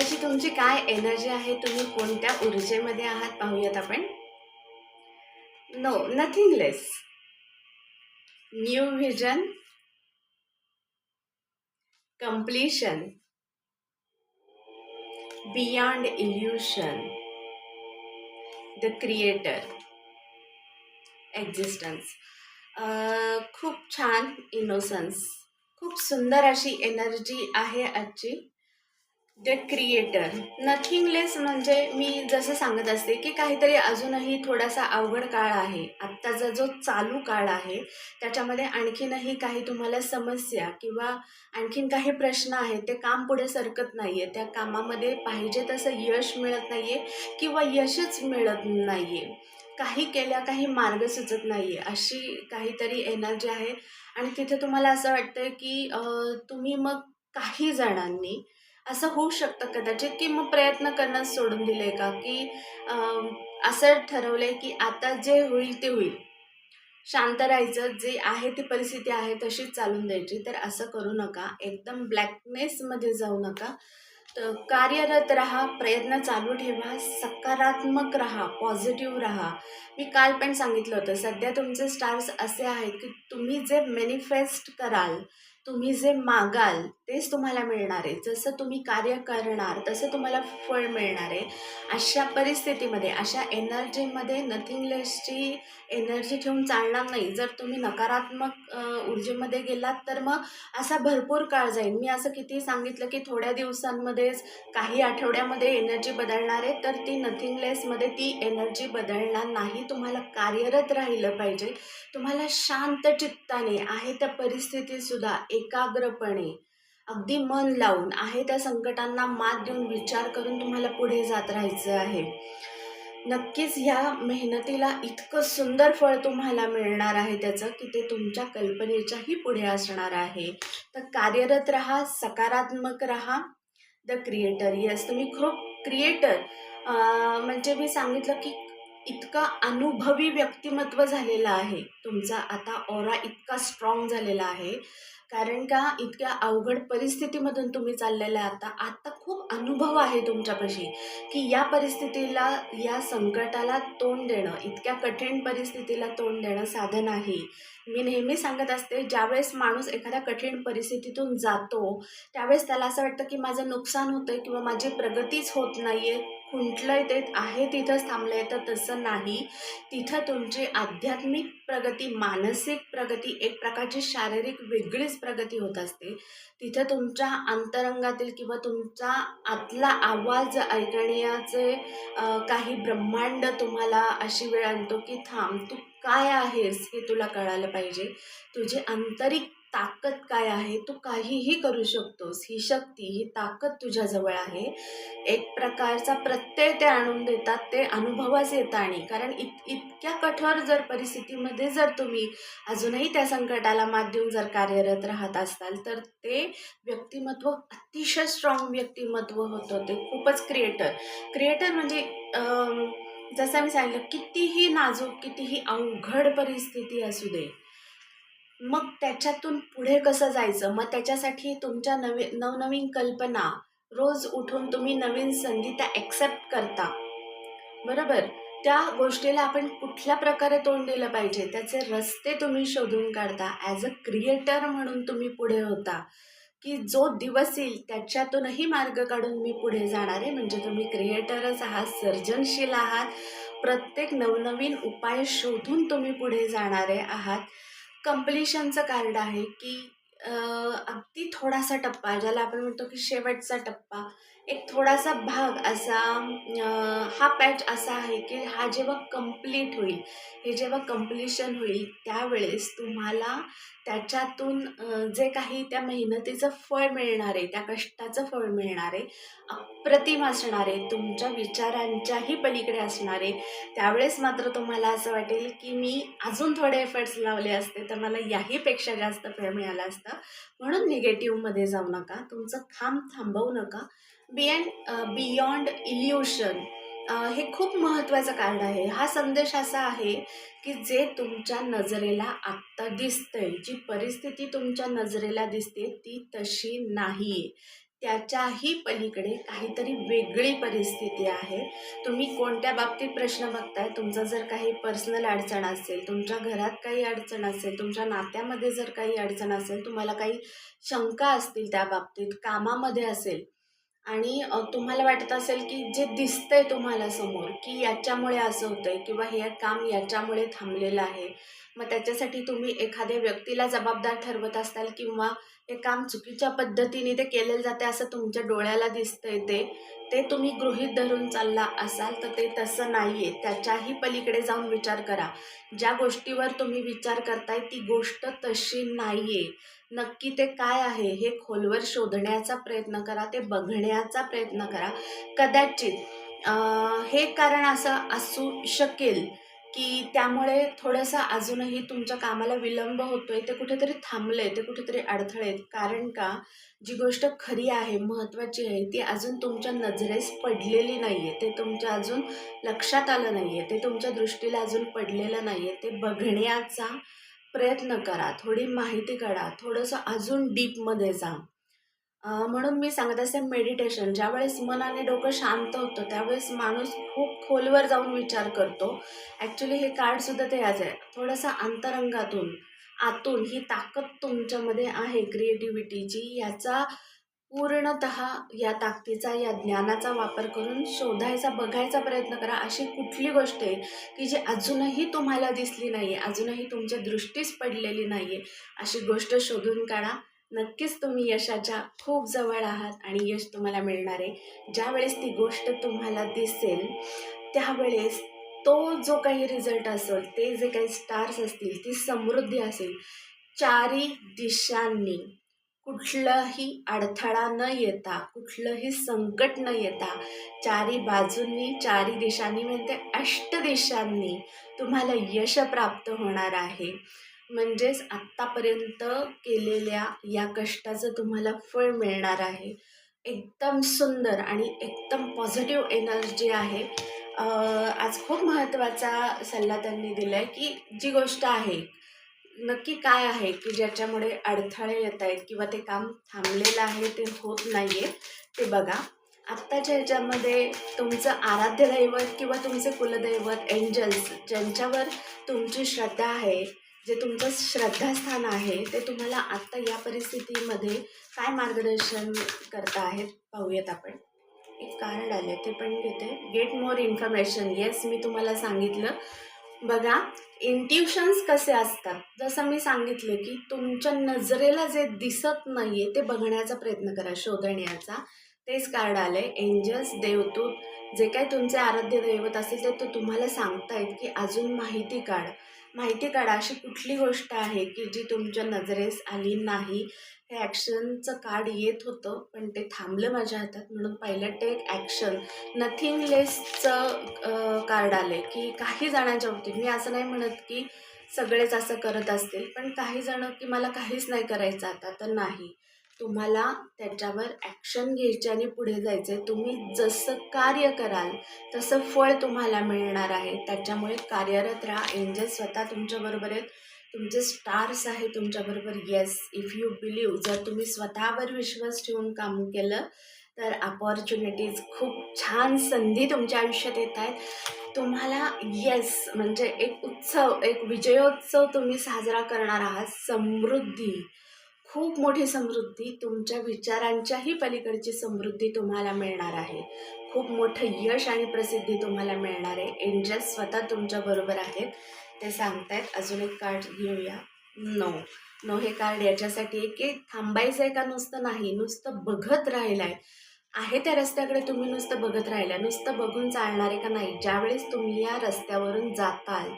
आत्ताची तुमची काय एनर्जी आहे? तुम्ही कोणत्या ऊर्जेमध्ये आहात? पाहूयात आपण. No nothing less new vision completion beyond illusion the creator existence खूप छान इनोसन्स खूप सुंदर अशी एनर्जी आहे आजची. द क्रिएटर नथिंग लेस म्हणजे मी जसं सांगत असते की काहीतरी अजूनही थोडासा अवघड काळ आहे. आत्ताचा जो चालू काळ आहे त्याच्यामध्ये आणखीनही काही तुम्हाला समस्या किंवा आणखीन काही प्रश्न आहेत ते काम पुढे सरकत नाही आहे त्या कामामध्ये पाहिजे तसं यश मिळत नाही आहे किंवा यशच मिळत नाही आहे काही केल्या काही मार्ग सुचत नाही आहे अशी काहीतरी एनर्जी आहे. आणि तिथे तुम्हाला असं वाटतं की तुम्ही मग काही जणांनी असं होऊ शकतं कदाचित की मग प्रयत्न करणं सोडून दिले का? की असं असं ठरवलंय की आता जे होईल ते होईल. शांत राहायचं जे आहे ती परिस्थिती आहे तशीच चालून द्यायची. तर असं करू नका. एकदम ब्लॅकनेसमध्ये जाऊ नका. तर कार्यरत राहा प्रयत्न चालू ठेवा सकारात्मक राहा पॉझिटिव्ह राहा. मी काल पण सांगितलं होतं सध्या तुमचे स्टार्स असे आहेत की तुम्ही जे मॅनिफेस्ट कराल तुम्ही जे मागाल तेच तुम्हाला मिळणार आहे. जसं तुम्ही कार्य करणार तसं तुम्हाला फळ मिळणार आहे. अशा परिस्थितीमध्ये अशा एनर्जीमध्ये नथिंगलेसची एनर्जी ठेवून चालणार नाही. जर तुम्ही नकारात्मक ऊर्जेमध्ये गेलात तर मग असा भरपूर काळ जाईल. मी असं किती सांगितलं की थोड्या दिवसांमध्येच काही आठवड्यामध्ये एनर्जी बदलणार आहे तर ती नथिंगलेसमध्ये ती एनर्जी बदलणार नाही. तुम्हाला कार्यरत राहिलं पाहिजे. तुम्हाला शांत चित्ताने आहे त्या परिस्थितीतसुद्धा एकाग्रपणे अगदी मन लावून आहे त्या संकटांना मात देऊन विचार करून तुम्हाला पुढे जात राहायचं आहे. नक्कीच ह्या मेहनतीला इतकं सुंदर फळ तुम्हाला मिळणार आहे त्याचं की ते तुमच्या कल्पनेच्याही पुढे असणार आहे. तर कार्यरत राहा सकारात्मक राहा द क्रिएटर येस तुम्ही खूप क्रिएटर म्हणजे मी सांगितलं की इतका अनुभवी व्यक्तिमत्व झालेलं आहे. तुमचा आता ओरा इतका स्ट्रॉंग झालेला आहे. कारण का इतक्या अवघड परिस्थितीमधून तुम्ही चाललेला आहे आता आत्ता खूप अनुभव आहे तुमच्यापाशी की या परिस्थितीला या संकटाला तोंड देणं इतक्या कठीण परिस्थितीला तोंड देणं साधं नाही मी नेहमी सांगत असते ज्यावेळेस माणूस एखाद्या कठीण परिस्थितीतून जातो त्यावेळेस त्याला असं वाटतं की माझं नुकसान होतं आहे किंवा माझी प्रगतीच होत नाही आहे खुंटलंय ते आहे तिथंच थांबलं तर तसं नाही. तिथं तुमची आध्यात्मिक प्रगती मानसिक प्रगती एक प्रकारची शारीरिक वेगळीच प्रगती होत असते. तिथं तुमच्या अंतरंगातील किंवा तुमचा आतला आवाज ऐकण्याचे काही ब्रह्मांड तुम्हाला अशी वेळ आणतो की थांब तू काय आहेस हे तुला कळालं पाहिजे. तुझी आंतरिक ताकद काय आहे तू काहीही करू शकतोस. ही शक्ती ही ताकद तुझ्याजवळ आहे. एक प्रकारचा प्रत्यय ते आणून देतात ते अनुभवास येतं आणि कारण इत इतक्या कठोर जर परिस्थितीमध्ये जर तुम्ही अजूनही त्या संकटाला मात देऊन जर कार्यरत राहत असाल तर ते व्यक्तिमत्व अतिशय स्ट्रॉंग व्यक्तिमत्व होतं. ते खूपच क्रिएटर क्रिएटर म्हणजे जसं मी सांगितलं कितीही नाजूक कितीही अवघड परिस्थिती असू दे मग त्याच्यातून पुढे कसं जायचं? मग त्याच्यासाठी तुमच्या नवी नवनवीन कल्पना रोज उठून तुम्ही नवीन संधी त्या ॲक्सेप्ट करता. बरोबर? त्या गोष्टीला आपण कुठल्या प्रकारे तोंड दिलं पाहिजे? त्याचे रस्ते तुम्ही शोधून काढता. ॲज अ क्रिएटर म्हणून तुम्ही पुढे होता. की जो दिवस येईल त्याच्यातूनही मार्ग काढून मी पुढे जाणार आहे. म्हणजे तुम्ही क्रिएटरच आहात सर्जनशील आहात. प्रत्येक नवनवीन उपाय शोधून तुम्ही पुढे जाणारे आहात. कम्प्लिशनचं कार्ड आहे की अगदी थोडासा टप्पा ज्याला आपण म्हणतो की शेवटचा टप्पा. एक थोडासा भाग असा हा पॅच असा आहे की हा जेव्हा कंप्लीट होईल हे जेव्हा कम्प्लिशन होईल त्यावेळेस तुम्हाला त्याच्यातून जे काही त्या मेहनतीचं फळ मिळणार आहे त्या कष्टाचं फळ मिळणार आहे अप्रतिम असणार आहे तुमच्या विचारांच्याही पलीकडे असणार आहे त्यावेळेस मात्र तुम्हाला असं वाटेल की मी अजून थोडे एफर्ट्स लावले असते तर मला याहीपेक्षा जास्त फळ मिळालं असतं. म्हणून निगेटिव्हमध्ये जाऊ नका तुमचं खांब थांबवू नका. बियँड बियॉन्ड इल्युशन हे खूप महत्त्वाचं कार्ड आहे. हा संदेश असा आहे की जे तुमच्या नजरेला आत्ता दिसतंय जी परिस्थिती तुमच्या नजरेला दिसते ती तशी नाही. आहे त्याच्याही पलीकडे काहीतरी वेगळी परिस्थिती आहे. तुम्ही कोणत्या बाबतीत प्रश्न बघताय? तुमचं जर काही पर्सनल अडचण असेल तुमच्या घरात काही अडचण असेल तुमच्या नात्यामध्ये जर काही अडचण असेल तुम्हाला काही शंका असतील त्या बाबतीत कामामध्ये असेल आणि तुम्हाला वाटत असेल की जे दिसतंय तुम्हाला समोर की याच्यामुळे असं होतंय किंवा हे काम याच्यामुळे थांबलेलं आहे मग त्याच्यासाठी तुम्ही एखाद्या व्यक्तीला जबाबदार ठरवत असाल किंवा हे काम चुकीच्या पद्धतीने ते केलेलं जाते असं तुमच्या डोळ्याला दिसतंय ते ते तुम्ही गृहीत धरून चालला असाल तर ते तसं नाही आहे त्याच्याही पलीकडे जाऊन विचार करा. ज्या गोष्टीवर तुम्ही विचार करताय ती गोष्ट तशी नाही आहे नक्की ते काय आहे हे खोलवर शोधण्याचा प्रयत्न करा ते बघण्याचा प्रयत्न करा. कदाचित हे कारण असं असू शकेल की त्यामुळे थोडंसं अजूनही तुमच्या कामाला विलंब होतो आहे ते कुठेतरी थांबलं आहे ते कुठेतरी अडथळे आहेत कारण का? जी गोष्ट खरी आहे महत्त्वाची आहे ती अजून तुमच्या नजरेस पडलेली नाही आहे ते तुमच्या अजून लक्षात आलं नाही आहे ते तुमच्या दृष्टीला अजून पडलेलं नाही आहे ते बघण्याचा प्रयत्न करा. थोडी माहिती काढा. थोडंसं अजून डीपमध्ये जा. म्हणून मी सांगत असते मेडिटेशन ज्यावेळेस मन आणि डोकं शांत होतं त्यावेळेस माणूस खूप खोलवर जाऊन विचार करतो. ॲक्च्युली हे कार्डसुद्धा ते आज आहे. थोडंसं अंतरंगातून आतून ही ताकद तुमच्यामध्ये आहे. क्रिएटिव्हिटीची याचा पूर्णत या ताकदीचा या ज्ञानाचा वापर करून शोधायचा बघायचा प्रयत्न करा अशी कुठली गोष्ट आहे की जी अजूनही तुम्हाला दिसली नाही आहे अजूनही तुमच्या दृष्टीस पडलेली नाही आहे अशी गोष्ट शोधून काढा. नक्कीच तुम्ही यशाच्या खूप जवळ आहात आणि यश तुम्हाला मिळणार आहे. ज्यावेळेस ती गोष्ट तुम्हाला दिसेल त्यावेळेस तो जो काही रिझल्ट असेल ते जे काही स्टार्स असतील ती समृद्धी असेल. चारी दिशांनी. कुठलाही अडथळा न येता कुठलंही संकट न येता चारी बाजूंनी चारी दिशांनी म्हणजे अष्ट देशांनी तुम्हाला यश प्राप्त होणार आहे. म्हणजेच आत्तापर्यंत केलेल्या या कष्टाचं तुम्हाला फळ मिळणार आहे. एकदम सुंदर आणि एकदम पॉझिटिव्ह एनर्जी आहे. आज खूप महत्त्वाचा सल्ला त्यांनी दिला आहे की जी गोष्ट आहे नक्की काय आहे की ज्याच्यामुळे अडथळे येत आहेत किंवा ते काम थांबलेलं आहे ते होत नाही आहे ते बघा. आत्ताच्या ह्याच्यामध्ये तुमचं आराध्य दैवत किंवा तुमचे कुलदैवत एंजल्स ज्यांच्यावर तुमची श्रद्धा आहे जे तुमचं श्रद्धास्थान आहे ते तुम्हाला आत्ता या परिस्थितीमध्ये काय मार्गदर्शन करता आहेत पाहूयात आपण. एक कार्ड आले ते पण घेते. गेट मोर इन्फॉर्मेशन येस मी तुम्हाला सांगितलं. बघा इंट्युशन्स कसे असतात? जसं मी सांगितलं की तुमच्या नजरेला जे दिसत नाही आहे ते बघण्याचा प्रयत्न करा शोधण्याचा. तेच कार्ड आले एंजल्स देवदूत. जे काही तुमचे आराध्य दैवत असेल ते तो तुम्हाला सांगतायत की अजून माहिती काढ. माहिती काढा अशी कुठली गोष्ट आहे की जी तुमच्या नजरेस आली नाही? हे ॲक्शनचं कार्ड येत होतं पण ते थांबलं माझ्या हातात. म्हणून पहिलं टेक ॲक्शन नथिंग लेसचं कार्ड आले की काही जणांच्या बाबतीत. मी असं नाही म्हणत की सगळेच असं करत असतील पण काही जण की मला काहीच नाही करायचं आता तर नाही. तुम्हाला त्याच्यावर ॲक्शन घ्यायची आणि पुढे जायचं आहे तुम्ही जसं कार्य कराल तसं फळ तुम्हाला मिळणार आहे. त्याच्यामुळे कार्यरत राहा. एंजल स्वतः तुमच्याबरोबर आहेत. तुमचे स्टार्स आहे तुमच्याबरोबर येस इफ यू बिलीव जर तुम्ही स्वतःवर विश्वास ठेवून काम केलं तर अपॉर्च्युनिटीज खूप छान संधी तुमच्या आयुष्यात येत आहेत. तुम्हाला येस म्हणजे एक उत्सव एक विजयोत्सव तुम्ही साजरा करणार आहात. समृद्धी खूप मोठी समृद्धी तुमच्या विचारांच्याही पलीकडची समृद्धी तुम्हाला मिळणार आहे. खूप मोठं यश आणि प्रसिद्धी तुम्हाला मिळणार आहे. एंजल्स स्वतः तुमच्याबरोबर आहेत. ते सांगतायत. अजून एक कार्ड घेऊया. नो नो हे कार्ड याच्यासाठी आहे की थांबायचं आहे का नुसतं नाही नुसतं बघत राहिलं आहे आहे त्या रस्त्याकडे तुम्ही नुसतं बघत राहिला नुसतं बघून चालणार आहे का नाही? ज्यावेळेस तुम्ही या रस्त्यावरून जाताल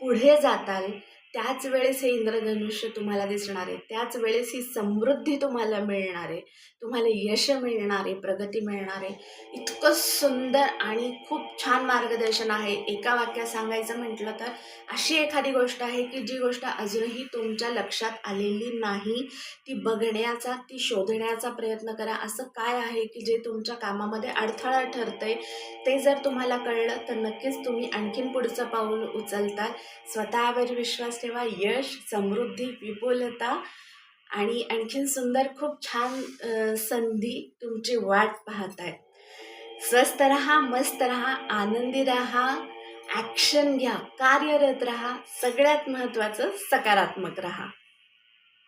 पुढे जाताल त्याच वेळेस हे इंद्रधनुष्य तुम्हाला दिसणार आहे. त्याच वेळेस ही समृद्धी तुम्हाला मिळणार आहे. तुम्हाला यश मिळणार आहे. प्रगती मिळणार आहे. इतकं सुंदर आणि खूप छान मार्गदर्शन आहे. एका वाक्यात सांगायचं म्हटलं तर अशी एखादी गोष्ट आहे की जी गोष्ट अजूनही तुमच्या लक्षात आलेली नाही ती बघण्याचा ती शोधण्याचा प्रयत्न करा. असं काय आहे की जे तुमच्या कामामध्ये अडथळा ठरतंय ते जर तुम्हाला कळलं तर नक्कीच तुम्ही आणखीन पुढचं पाऊल उचलताल स्वतःवर विश्वास ठेवा यश समृद्धी विपुलता आणि आणखीन सुंदर खूप छान संधी तुमची वाट पाहत आहेत स्वस्त रहा मस्त रहा आनंदी रहा ॲक्शन घ्या कार्यरत रहा सगळ्यात महत्त्वाचं सकारात्मक रहा.